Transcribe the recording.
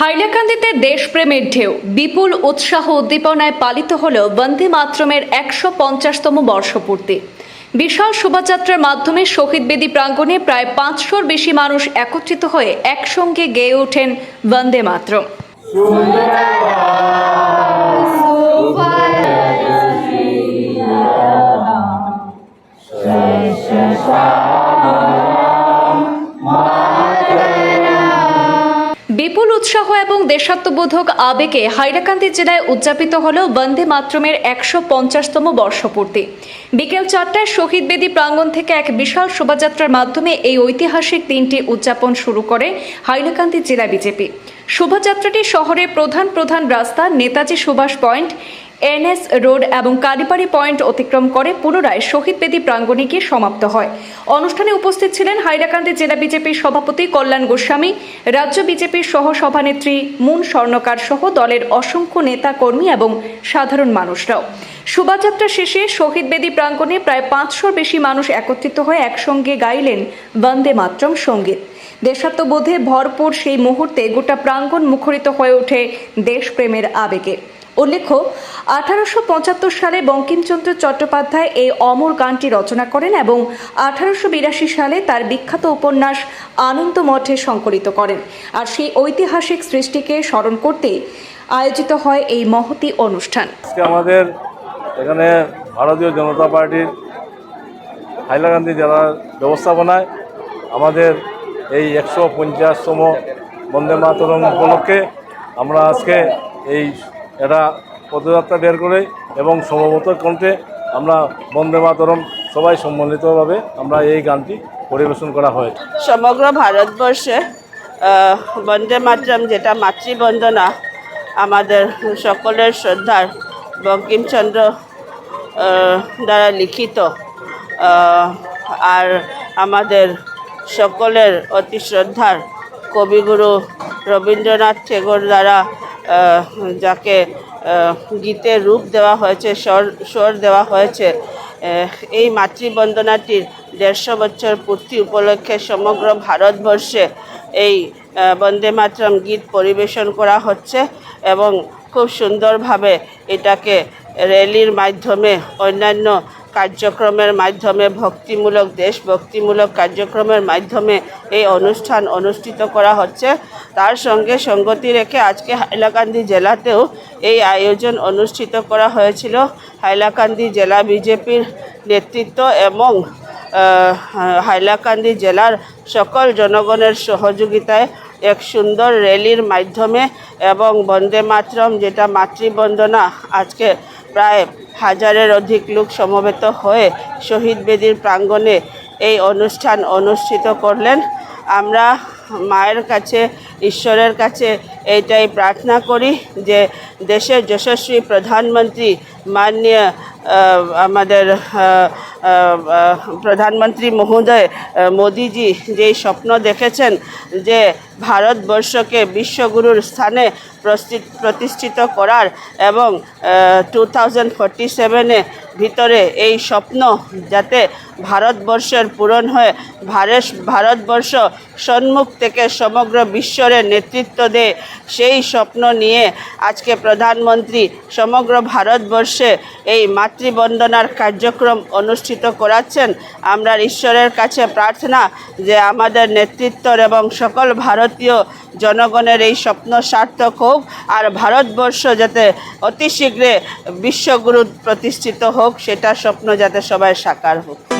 হাইলাকান্দিতে দেশপ্রেমের ঢেউ। বিপুল উৎসাহ উদ্দীপনায় পালিত হল বন্দে মাতরমের একশো পঞ্চাশতম বর্ষপূর্তি। বিশাল শোভাযাত্রার মাধ্যমে শহীদ বেদী প্রাঙ্গণে প্রায় পাঁচশোর বেশি মানুষ একত্রিত হয়ে একসঙ্গে গেয়ে ওঠেন বন্দে মাতরম। বিপুল উৎসাহ এবং দেশাত্মবোধক আবেগে হাইরাকান্দি জেলায় উদযাপিত হল বন্দে মাতরমের একশো পঞ্চাশতম বর্ষপূর্তি। বিকেল চারটায় শহীদ বেদী প্রাঙ্গণ থেকে এক বিশাল শোভাযাত্রার মাধ্যমে এই ঐতিহাসিক দিনটি উদযাপন শুরু করে হাইলাকান্দি জেলা বিজেপি। শোভাযাত্রাটি শহরের প্রধান প্রধান রাস্তা Netaji Subhash point NS road এবং কালীবাড়ি পয়েন্ট অতিক্রম করে পুনরায় শহীদ বেদী প্রাঙ্গণে গিয়ে সমাপ্ত হয়। অনুষ্ঠানে উপস্থিত ছিলেন হাইলাকান্দি জেলা বিজেপির সভাপতি কল্যাণ গোস্বামী, রাজ্য বিজেপির সহ সভানেত্রী মুন স্বর্ণকার সহ দলের অসংখ্য নেতা কর্মী এবং সাধারণ মানুষরাও। শোভাযাত্রা শেষে শহীদ বেদী প্রাঙ্গণে প্রায় পাঁচশোর বেশি মানুষ একত্রিত হয়ে একসঙ্গে গাইলেন বন্দে মাতরম সংগীত। দেশাত্মবোধে ভরপুর সেই মুহূর্তে গোটা প্রাঙ্গণ মুখরিত হয়ে ওঠে দেশপ্রেমের আবেগে। উল্লেখ্য, আঠারোশো পঁচাত্তর সালে বঙ্কিমচন্দ্র চট্টোপাধ্যায় এই অমর গানটি রচনা করেন এবং আঠারোশো বিরাশি সালে তার বিখ্যাত উপন্যাস আনন্দ মঠে সংকলিত করেন। আর সেই ঐতিহাসিক সৃষ্টিকে স্মরণ করতে আয়োজিত হয় এই মহতি অনুষ্ঠান। আমাদের এখানে ভারতীয় জনতা পার্টির হাইলাকান্দি জেলার ব্যবস্থাপনায় আমাদের এই একশো পঞ্চাশতম বন্দে মাতরম উপলক্ষে আমরা আজকে এই এটা পদযাত্রা বের করে এবং সমবত কণ্ঠে আমরা বন্দে মাতরম সবাই সম্মিলিতভাবে আমরা এই গানটি পরিবেশন করা হয়। সমগ্র ভারতবর্ষে বন্দে মাতরম যেটা মাতৃবন্দনা, আমাদের সকলের শ্রদ্ধার বঙ্কিমচন্দ্র দ্বারা লিখিত আর আমাদের সকলের অতি শ্রদ্ধার কবিগুরু রবীন্দ্রনাথ টেগোর দ্বারা যাকে গীতের রূপ দেওয়া হয়েছে, স্বর স্বর দেওয়া হয়েছে এই মাতৃবন্দনাটির দেড়শো বছর পূর্তি উপলক্ষে সমগ্র ভারতবর্ষে এই বন্দে মাতরম গীত পরিবেশন করা হচ্ছে এবং খুব সুন্দরভাবে এটাকে র্যালির মাধ্যমে অন্যান্য কার্যক্রমের মাধ্যমে ভক্তিমূলক, দেশভক্তিমূলক কার্যক্রমের মাধ্যমে এই অনুষ্ঠান অনুষ্ঠিত করা হচ্ছে। তার সঙ্গে সঙ্গতি রেখে আজকে হাইলাকান্দি জেলাতেও এই আয়োজন অনুষ্ঠিত করা হয়েছিল। হাইলাকান্দি জেলা বিজেপির নেতৃত্ব এবং হাইলাকান্দি জেলার সকল জনগণের সহযোগিতায় এক সুন্দর র্যালির মাধ্যমে এবং বন্দে মাতরম, যেটা মাতৃবন্দনা, আজকে প্রায় হাজারের অধিক লোক সমবেত হয়ে শহীদ বেদির প্রাঙ্গণে এই অনুষ্ঠান অনুষ্ঠিত করলেন। আমরা মায়ের কাছে, ঈশ্বরের কাছে এইটাই প্রার্থনা করি যে দেশের যশস্বী প্রধানমন্ত্রী মাননীয় আমাদের প্রধানমন্ত্রী মহোদয় মোদিজি যেই স্বপ্ন দেখেছেন যে ভারতবর্ষকে বিশ্বগুরুর স্থানে প্রতিষ্ঠিত করার এবং টু থাউজেন্ড ফোরটি সেভেনে ভিতরে এই স্বপ্ন যাতে ভারতবর্ষের পূরণ হয়ে ভারত ভারতবর্ষ সম্মুখ থেকে সমগ্র বিশ্বরে নেতৃত্ব দেয়, সেই স্বপ্ন নিয়ে আজকে প্রধানমন্ত্রী সমগ্র ভারতবর্ষে এই মাতৃবন্দনার কার্যক্রম অনুষ্ঠিত করাচ্ছেন। আমরা ঈশ্বরের কাছে প্রার্থনা যে আমাদের নেতৃত্বর এবং সকল ভারতীয় জনগণের এই স্বপ্ন সার্থক হোক, আর ভারতবর্ষ যাতে অতি শীঘ্রে বিশ্বগুরু প্রতিষ্ঠিত হোক, সেটা স্বপ্ন যাতে সবাই সাকার হোক।